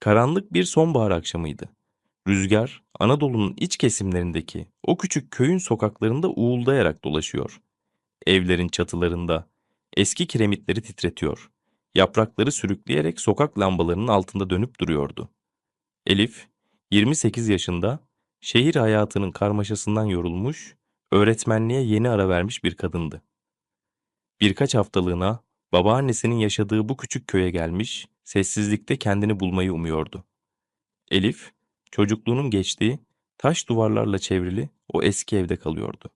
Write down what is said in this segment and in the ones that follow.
Karanlık bir sonbahar akşamıydı. Rüzgar, Anadolu'nun iç kesimlerindeki o küçük köyün sokaklarında uğuldayarak dolaşıyor. Evlerin çatılarında eski kiremitleri titretiyor. Yaprakları sürükleyerek sokak lambalarının altında dönüp duruyordu. Elif, 28 yaşında, şehir hayatının karmaşasından yorulmuş, öğretmenliğe yeni ara vermiş bir kadındı. Birkaç haftalığına babaannesinin yaşadığı bu küçük köye gelmiş, sessizlikte kendini bulmayı umuyordu. Elif, çocukluğunun geçtiği, taş duvarlarla çevrili o eski evde kalıyordu.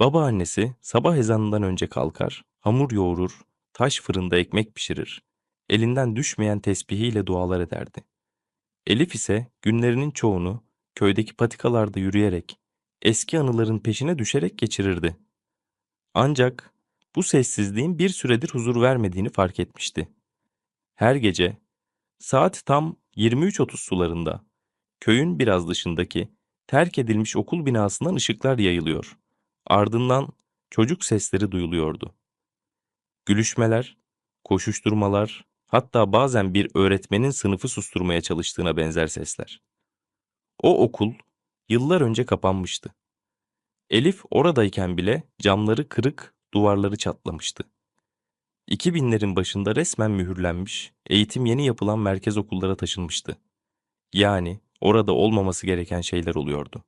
Babaannesi sabah ezanından önce kalkar, hamur yoğurur, taş fırında ekmek pişirir, elinden düşmeyen tesbihiyle dualar ederdi. Elif ise günlerinin çoğunu köydeki patikalarda yürüyerek, eski anıların peşine düşerek geçirirdi. Ancak bu sessizliğin bir süredir huzur vermediğini fark etmişti. Her gece saat tam 23.30 sularında köyün biraz dışındaki terk edilmiş okul binasından ışıklar yayılıyor. Ardından çocuk sesleri duyuluyordu. Gülüşmeler, koşuşturmalar, hatta bazen bir öğretmenin sınıfı susturmaya çalıştığına benzer sesler. O okul yıllar önce kapanmıştı. Elif oradayken bile camları kırık, duvarları çatlamıştı. 2000'lerin başında resmen mühürlenmiş, eğitim yeni yapılan merkez okullara taşınmıştı. Yani orada olmaması gereken şeyler oluyordu.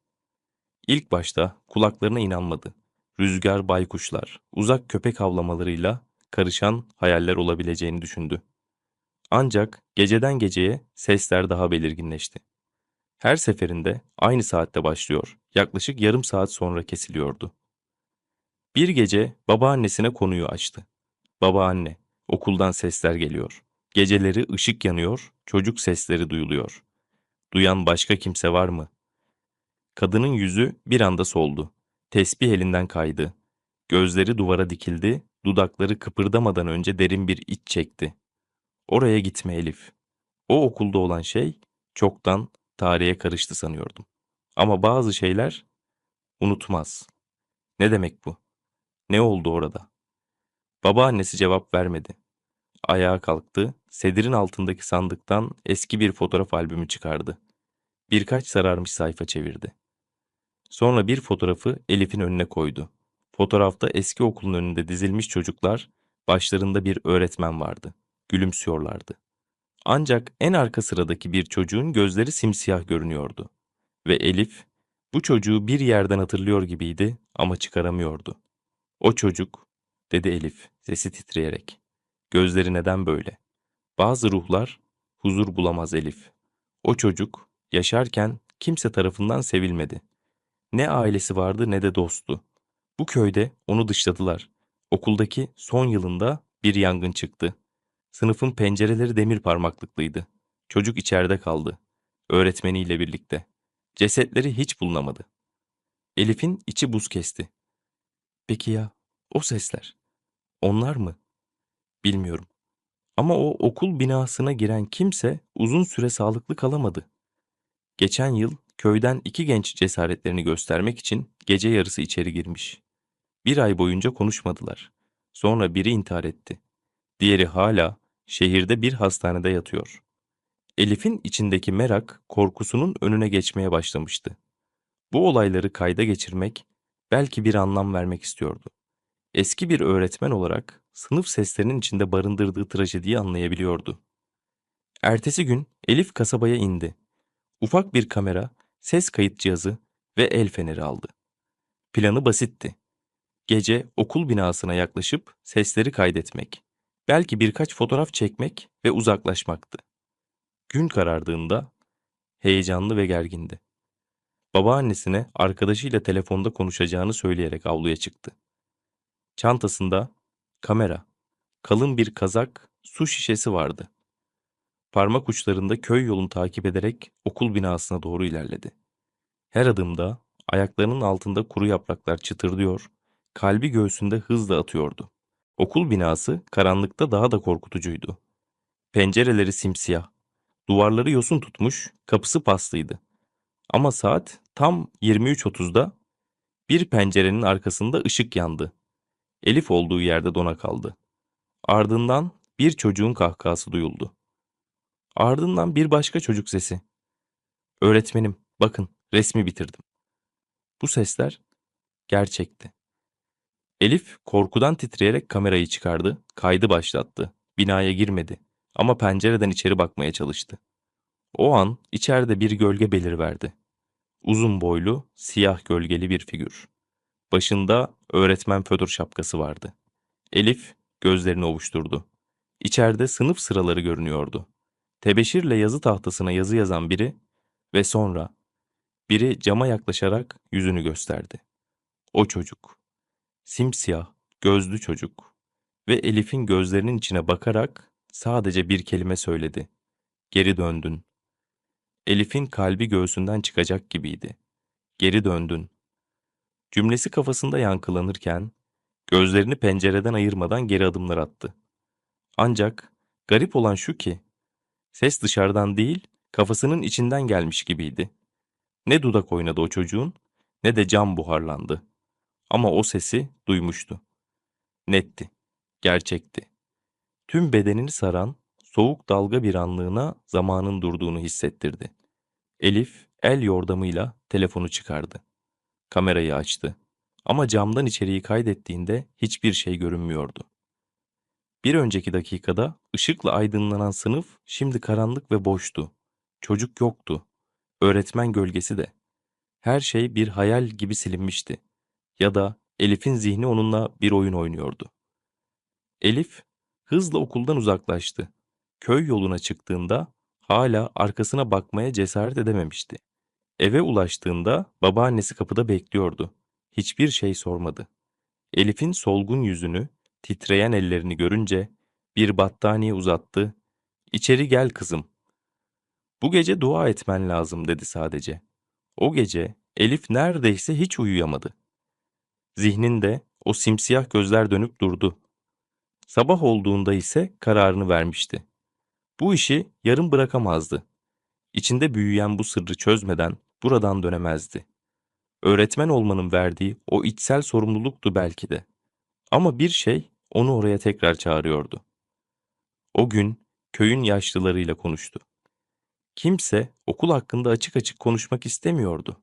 İlk başta kulaklarına inanmadı. Rüzgar, baykuşlar, uzak köpek havlamalarıyla karışan hayaller olabileceğini düşündü. Ancak geceden geceye sesler daha belirginleşti. Her seferinde aynı saatte başlıyor, yaklaşık yarım saat sonra kesiliyordu. Bir gece babaannesine konuyu açtı. Babaanne, okuldan sesler geliyor. Geceleri ışık yanıyor, çocuk sesleri duyuluyor. Duyan başka kimse var mı? Kadının yüzü bir anda soldu. Tesbih elinden kaydı. Gözleri duvara dikildi, dudakları kıpırdamadan önce derin bir iç çekti. Oraya gitme Elif. O okulda olan şey çoktan tarihe karıştı sanıyordum. Ama bazı şeyler unutmaz. Ne demek bu? Ne oldu orada? Babaannesi cevap vermedi. Ayağa kalktı, sedirin altındaki sandıktan eski bir fotoğraf albümü çıkardı. Birkaç sararmış sayfa çevirdi. Sonra bir fotoğrafı Elif'in önüne koydu. Fotoğrafta eski okulun önünde dizilmiş çocuklar, başlarında bir öğretmen vardı. Gülümsüyorlardı. Ancak en arka sıradaki bir çocuğun gözleri simsiyah görünüyordu. Ve Elif, bu çocuğu bir yerden hatırlıyor gibiydi ama çıkaramıyordu. O çocuk, dedi Elif, sesi titreyerek. Gözleri neden böyle? Bazı ruhlar huzur bulamaz Elif. O çocuk, yaşarken kimse tarafından sevilmedi. Ne ailesi vardı ne de dostu. Bu köyde onu dışladılar. Okuldaki son yılında bir yangın çıktı. Sınıfın pencereleri demir parmaklıklıydı. Çocuk içeride kaldı. Öğretmeniyle birlikte. Cesetleri hiç bulunamadı. Elif'in içi buz kesti. Peki ya o sesler? Onlar mı? Bilmiyorum. Ama o okul binasına giren kimse uzun süre sağlıklı kalamadı. Geçen yıl köyden iki genç cesaretlerini göstermek için gece yarısı içeri girmiş. Bir ay boyunca konuşmadılar. Sonra biri intihar etti. Diğeri hala şehirde bir hastanede yatıyor. Elif'in içindeki merak korkusunun önüne geçmeye başlamıştı. Bu olayları kayda geçirmek, belki bir anlam vermek istiyordu. Eski bir öğretmen olarak sınıf seslerinin içinde barındırdığı trajediyi anlayabiliyordu. Ertesi gün Elif kasabaya indi. Ufak bir kamera, ses kayıt cihazı ve el feneri aldı. Planı basitti. Gece okul binasına yaklaşıp sesleri kaydetmek. Belki birkaç fotoğraf çekmek ve uzaklaşmaktı. Gün karardığında heyecanlı ve gergindi. Babaannesine arkadaşıyla telefonda konuşacağını söyleyerek avluya çıktı. Çantasında kamera, kalın bir kazak, su şişesi vardı. Parmak uçlarında köy yolunu takip ederek okul binasına doğru ilerledi. Her adımda ayaklarının altında kuru yapraklar çıtırdıyor, kalbi göğsünde hızla atıyordu. Okul binası karanlıkta daha da korkutucuydu. Pencereleri simsiyah, duvarları yosun tutmuş, kapısı paslıydı. Ama saat tam 23.30'da bir pencerenin arkasında ışık yandı. Elif olduğu yerde dona kaldı. Ardından bir çocuğun kahkahası duyuldu. Ardından bir başka çocuk sesi. Öğretmenim, bakın resmi bitirdim. Bu sesler gerçekti. Elif korkudan titreyerek kamerayı çıkardı, kaydı başlattı. Binaya girmedi ama pencereden içeri bakmaya çalıştı. O an içeride bir gölge belirverdi. Uzun boylu, siyah gölgeli bir figür. Başında öğretmen fötr şapkası vardı. Elif gözlerini ovuşturdu. İçeride sınıf sıraları görünüyordu. Tebeşirle yazı tahtasına yazı yazan biri ve sonra biri cama yaklaşarak yüzünü gösterdi. O çocuk. Simsiyah, gözlü çocuk. Ve Elif'in gözlerinin içine bakarak sadece bir kelime söyledi. Geri döndün. Elif'in kalbi göğsünden çıkacak gibiydi. Geri döndün. Cümlesi kafasında yankılanırken gözlerini pencereden ayırmadan geri adımlar attı. Ancak garip olan şu ki ses dışarıdan değil kafasının içinden gelmiş gibiydi. Ne dudak oynadı o çocuğun ne de cam buharlandı. Ama o sesi duymuştu. Netti, gerçekti. Tüm bedenini saran soğuk dalga bir anlığına zamanın durduğunu hissettirdi. Elif el yordamıyla telefonu çıkardı. Kamerayı açtı. Ama camdan içeriği kaydettiğinde hiçbir şey görünmüyordu. Bir önceki dakikada ışıkla aydınlanan sınıf şimdi karanlık ve boştu. Çocuk yoktu. Öğretmen gölgesi de. Her şey bir hayal gibi silinmişti. Ya da Elif'in zihni onunla bir oyun oynuyordu. Elif hızla okuldan uzaklaştı. Köy yoluna çıktığında hala arkasına bakmaya cesaret edememişti. Eve ulaştığında babaannesi kapıda bekliyordu. Hiçbir şey sormadı. Elif'in solgun yüzünü, titreyen ellerini görünce bir battaniye uzattı. İçeri gel kızım. Bu gece dua etmen lazım dedi sadece. O gece Elif neredeyse hiç uyuyamadı. Zihninde o simsiyah gözler dönüp durdu. Sabah olduğunda ise kararını vermişti. Bu işi yarım bırakamazdı. İçinde büyüyen bu sırrı çözmeden buradan dönemezdi. Öğretmen olmanın verdiği o içsel sorumluluktu belki de. Ama bir şey onu oraya tekrar çağırıyordu. O gün köyün yaşlılarıyla konuştu. Kimse okul hakkında açık açık konuşmak istemiyordu.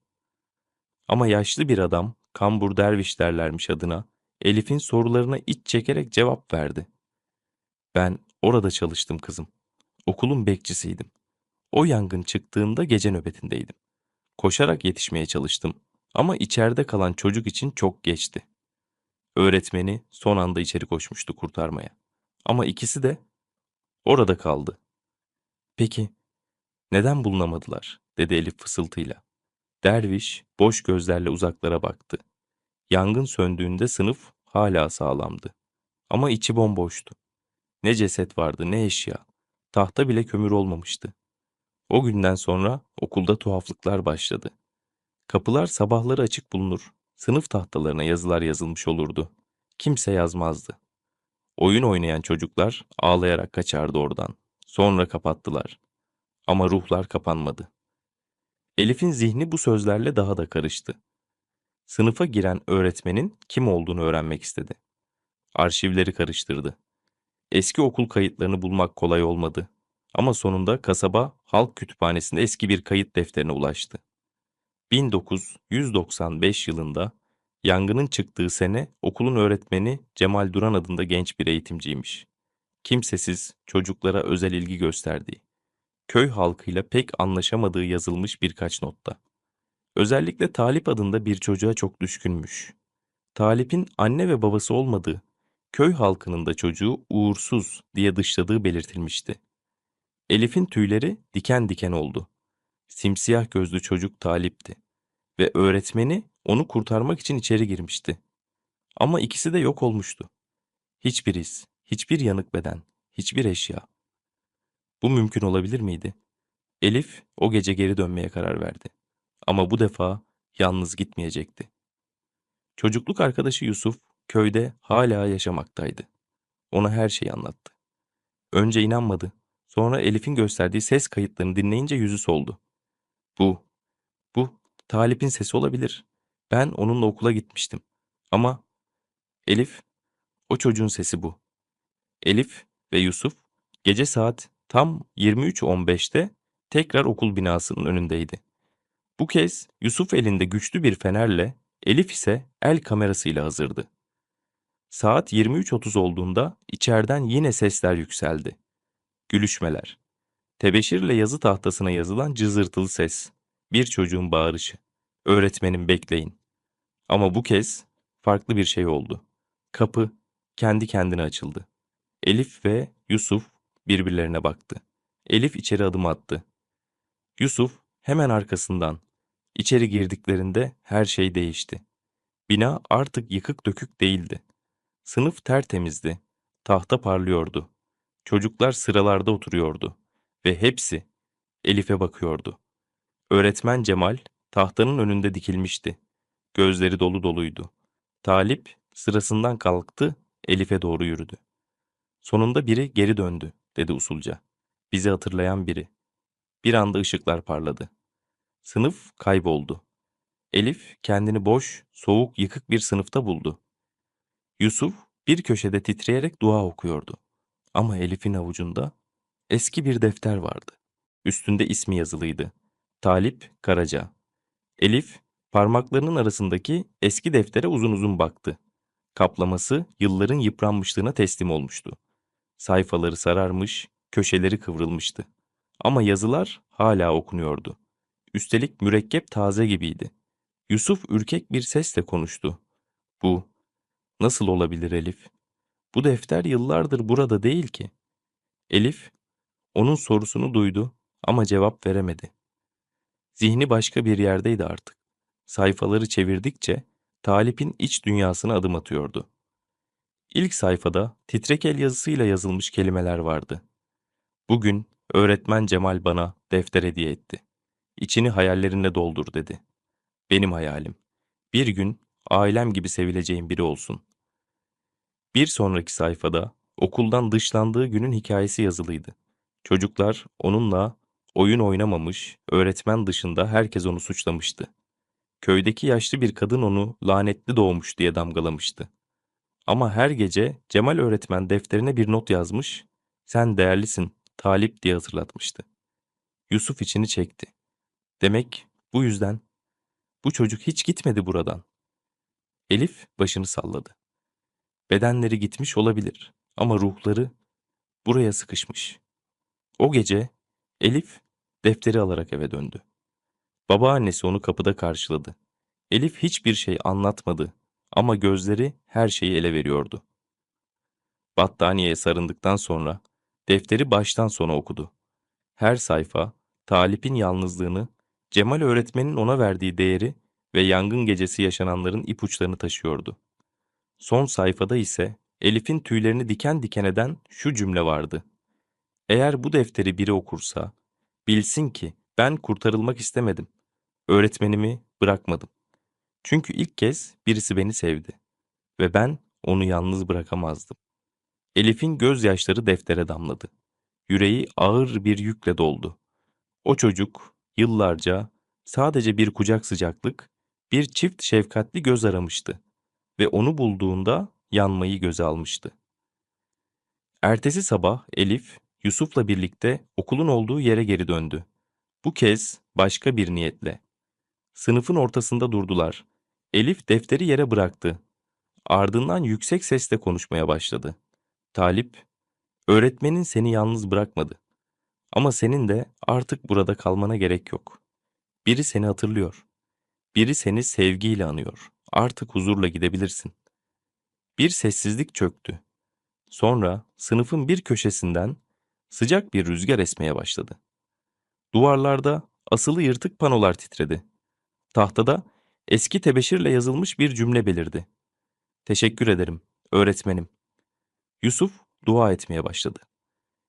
Ama yaşlı bir adam, kambur derviş derlermiş adına, Elif'in sorularına iç çekerek cevap verdi. Ben orada çalıştım kızım. Okulun bekçisiydim. O yangın çıktığında gece nöbetindeydim. Koşarak yetişmeye çalıştım ama içeride kalan çocuk için çok geçti. Öğretmeni son anda içeri koşmuştu kurtarmaya. Ama ikisi de orada kaldı. Peki neden bulunamadılar? dedi Elif fısıltıyla. Derviş boş gözlerle uzaklara baktı. Yangın söndüğünde sınıf hala sağlamdı. Ama içi bomboştu. Ne ceset vardı ne eşya. Tahta bile kömür olmamıştı. O günden sonra okulda tuhaflıklar başladı. Kapılar sabahları açık bulunur. Sınıf tahtalarına yazılar yazılmış olurdu. Kimse yazmazdı. Oyun oynayan çocuklar ağlayarak kaçardı oradan. Sonra kapattılar. Ama ruhlar kapanmadı. Elif'in zihni bu sözlerle daha da karıştı. Sınıfa giren öğretmenin kim olduğunu öğrenmek istedi. Arşivleri karıştırdı. Eski okul kayıtlarını bulmak kolay olmadı. Ama sonunda kasaba halk kütüphanesinde eski bir kayıt defterine ulaştı. 1995 yılında yangının çıktığı sene okulun öğretmeni Cemal Duran adında genç bir eğitimciymiş. Kimsesiz, çocuklara özel ilgi gösterdiği, köy halkıyla pek anlaşamadığı yazılmış birkaç notta. Özellikle Talip adında bir çocuğa çok düşkünmüş. Talip'in anne ve babası olmadığı, köy halkının da çocuğu uğursuz diye dışladığı belirtilmişti. Elif'in tüyleri diken diken oldu. Simsiyah gözlü çocuk Talip'ti ve öğretmeni onu kurtarmak için içeri girmişti. Ama ikisi de yok olmuştu. Hiçbir iz, hiçbir yanık beden, hiçbir eşya. Bu mümkün olabilir miydi? Elif o gece geri dönmeye karar verdi. Ama bu defa yalnız gitmeyecekti. Çocukluk arkadaşı Yusuf köyde hala yaşamaktaydı. Ona her şeyi anlattı. Önce inanmadı. Sonra Elif'in gösterdiği ses kayıtlarını dinleyince yüzü soldu. Bu, bu Talip'in sesi olabilir. Ben onunla okula gitmiştim. Ama Elif, o çocuğun sesi bu. Elif ve Yusuf gece saat tam 23.15'te tekrar okul binasının önündeydi. Bu kez Yusuf elinde güçlü bir fenerle, Elif ise el kamerasıyla hazırdı. Saat 23.30 olduğunda içeriden yine sesler yükseldi. Gülüşmeler. Tebeşirle yazı tahtasına yazılan cızırtılı ses. Bir çocuğun bağırışı. Öğretmenim bekleyin. Ama bu kez farklı bir şey oldu. Kapı kendi kendine açıldı. Elif ve Yusuf birbirlerine baktı. Elif içeri adım attı. Yusuf hemen arkasından. İçeri girdiklerinde her şey değişti. Bina artık yıkık dökük değildi. Sınıf tertemizdi. Tahta parlıyordu. Çocuklar sıralarda oturuyordu ve hepsi Elif'e bakıyordu. Öğretmen Cemal tahtanın önünde dikilmişti. Gözleri dolu doluydu. Talip sırasından kalktı, Elif'e doğru yürüdü. Sonunda biri geri döndü, dedi usulca. Bizi hatırlayan biri. Bir anda ışıklar parladı. Sınıf kayboldu. Elif kendini boş, soğuk, yıkık bir sınıfta buldu. Yusuf bir köşede titreyerek dua okuyordu. Ama Elif'in avucunda eski bir defter vardı. Üstünde ismi yazılıydı. Talip Karaca. Elif parmaklarının arasındaki eski deftere uzun uzun baktı. Kaplaması yılların yıpranmışlığına teslim olmuştu. Sayfaları sararmış, köşeleri kıvrılmıştı. Ama yazılar hala okunuyordu. Üstelik mürekkep taze gibiydi. Yusuf ürkek bir sesle konuştu. Bu, nasıl olabilir Elif? Bu defter yıllardır burada değil ki. Elif, onun sorusunu duydu ama cevap veremedi. Zihni başka bir yerdeydi artık. Sayfaları çevirdikçe Talip'in iç dünyasına adım atıyordu. İlk sayfada titrek el yazısıyla yazılmış kelimeler vardı. Bugün öğretmen Cemal bana defter hediye etti. İçini hayallerinle doldur dedi. Benim hayalim. Bir gün ailem gibi sevileceğim biri olsun. Bir sonraki sayfada okuldan dışlandığı günün hikayesi yazılıydı. Çocuklar onunla oyun oynamamış, öğretmen dışında herkes onu suçlamıştı. Köydeki yaşlı bir kadın onu lanetli doğmuş diye damgalamıştı. Ama her gece Cemal öğretmen defterine bir not yazmış, sen değerlisin, talip diye hatırlatmıştı. Yusuf içini çekti. Demek bu yüzden bu çocuk hiç gitmedi buradan. Elif başını salladı. Bedenleri gitmiş olabilir ama ruhları buraya sıkışmış. O gece Elif defteri alarak eve döndü. Babaannesi onu kapıda karşıladı. Elif hiçbir şey anlatmadı ama gözleri her şeyi ele veriyordu. Battaniyeye sarındıktan sonra defteri baştan sona okudu. Her sayfa Talip'in yalnızlığını, Cemal öğretmenin ona verdiği değeri ve yangın gecesi yaşananların ipuçlarını taşıyordu. Son sayfada ise Elif'in tüylerini diken diken eden şu cümle vardı. Eğer bu defteri biri okursa, bilsin ki ben kurtarılmak istemedim. Öğretmenimi bırakmadım. Çünkü ilk kez birisi beni sevdi ve ben onu yalnız bırakamazdım. Elif'in gözyaşları deftere damladı. Yüreği ağır bir yükle doldu. O çocuk yıllarca sadece bir kucak sıcaklık, bir çift şefkatli göz aramıştı ve onu bulduğunda yanmayı göze almıştı. Ertesi sabah Elif, Yusuf'la birlikte okulun olduğu yere geri döndü. Bu kez başka bir niyetle. Sınıfın ortasında durdular. Elif defteri yere bıraktı. Ardından yüksek sesle konuşmaya başladı. Talip, öğretmenin seni yalnız bırakmadı. Ama senin de artık burada kalmana gerek yok. Biri seni hatırlıyor. Biri seni sevgiyle anıyor. Artık huzurla gidebilirsin. Bir sessizlik çöktü. Sonra sınıfın bir köşesinden sıcak bir rüzgar esmeye başladı. Duvarlarda asılı yırtık panolar titredi. Tahtada eski tebeşirle yazılmış bir cümle belirdi. Teşekkür ederim, öğretmenim. Yusuf dua etmeye başladı.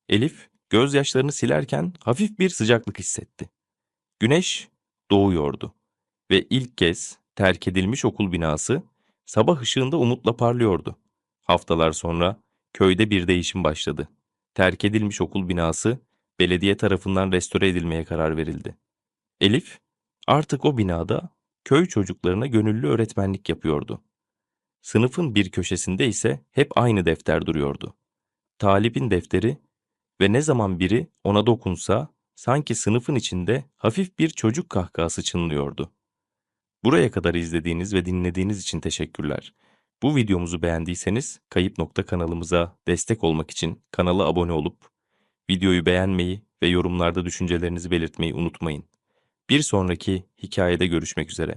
Elif gözyaşlarını silerken hafif bir sıcaklık hissetti. Güneş doğuyordu ve ilk kez terk edilmiş okul binası sabah ışığında umutla parlıyordu. Haftalar sonra köyde bir değişim başladı. Terk edilmiş okul binası belediye tarafından restore edilmeye karar verildi. Elif artık o binada köy çocuklarına gönüllü öğretmenlik yapıyordu. Sınıfın bir köşesinde ise hep aynı defter duruyordu. Talip'in defteri ve ne zaman biri ona dokunsa sanki sınıfın içinde hafif bir çocuk kahkahası çınlıyordu. Buraya kadar izlediğiniz ve dinlediğiniz için teşekkürler. Bu videomuzu beğendiyseniz Kayıp Nokta kanalımıza destek olmak için kanala abone olup videoyu beğenmeyi ve yorumlarda düşüncelerinizi belirtmeyi unutmayın. Bir sonraki hikayede görüşmek üzere.